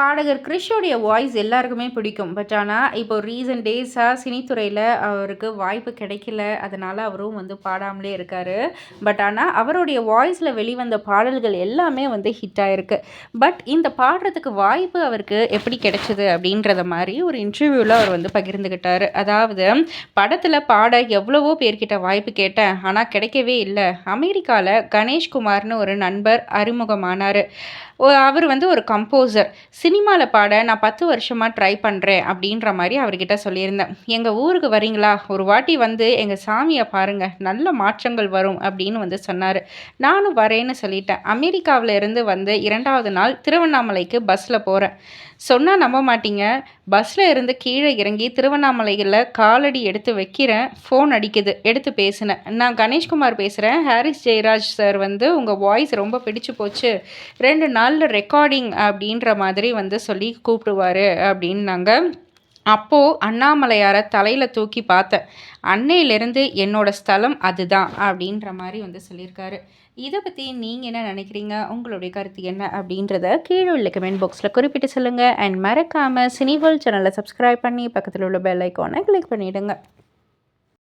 பாடகர் கிறிஷோடைய வாய்ஸ் எல்லாருக்குமே பிடிக்கும். பட் ஆனால் இப்போ ரீசன்ட் டேஸாக சினித்துறையில் அவருக்கு வாய்ப்பு கிடைக்கல. அதனால் அவரும் வந்து பாடாமலே இருக்கார். பட் ஆனால் அவருடைய வாய்ஸில் வெளிவந்த பாடல்கள் எல்லாமே வந்து ஹிட் ஆகிருக்கு பட் இந்த பாடுறதுக்கு வாய்ப்பு அவருக்கு எப்படி கிடைச்சிது அப்படின்றத மாதிரி ஒரு இன்டர்வியூவில் அவர் வந்து பகிர்ந்துக்கிட்டார் அதாவது படத்தில் பாட எவ்வளவோ பேர்கிட்ட வாய்ப்பு கேட்டேன். ஆனால் கிடைக்கவே இல்லை. அமெரிக்காவில் கணேஷ்குமார்னு ஒரு நண்பர் அறிமுகமானார். அவர் வந்து ஒரு கம்போசர் சினிமாவில் பாட நான் பத்து வருஷமாக ட்ரை பண்ணுறேன் அப்படின்ற மாதிரி அவர்கிட்ட சொல்லியிருந்தேன். எங்கள் ஊருக்கு வரீங்களா ஒரு வாட்டி வந்து எங்கள் சாமியை பாருங்கள் நல்ல மாற்றங்கள் வரும் அப்படின்னு வந்து சொன்னார். நானும் வரேன்னு சொல்லிட்டேன். அமெரிக்காவில் இருந்து வந்து இரண்டாவது நாள் திருவண்ணாமலைக்கு பஸ்ஸில் போகிறேன் சொன்னால் நம்ப மாட்டீங்க. பஸ்ஸில் இருந்து கீழே இறங்கி திருவண்ணாமலையில் காலடி எடுத்து வைக்கிறேன். ஃபோன் அடிக்குது. எடுத்து பேசினேன். நான் கணேஷ்குமார் பேசுகிறேன் ஹாரிஸ் ஜெயராஜ் சார் வந்து உங்கள் வாய்ஸ் ரொம்ப பிடிச்சு போச்சு. ரெண்டு நாளில் ரெக்கார்டிங் அப்படின்ற மாதிரி வந்து சொல்லி கூப்பிடுவார் அப்படின்னாங்க அப்போது அண்ணாமலையாரை தலையில் தூக்கி பார்த்தேன் அன்னையிலேருந்து என்னோடய ஸ்தலம் அதுதான் அப்படின்ற மாதிரி வந்து சொல்லியிருக்காரு. இதை பற்றி நீங்கள் என்ன நினைக்கிறீங்க? உங்களுடைய கருத்து என்ன? அப்படின்றத கீழே உள்ள கமெண்ட் பாக்ஸில் குறிப்பிட்டு சொல்லுங்கள் அண்ட் மறக்காமல் சினிவல் சேனலை சப்ஸ்கிரைப் பண்ணி பக்கத்தில் உள்ள பெல் ஐக்கானை கிளிக் பண்ணிவிடுங்க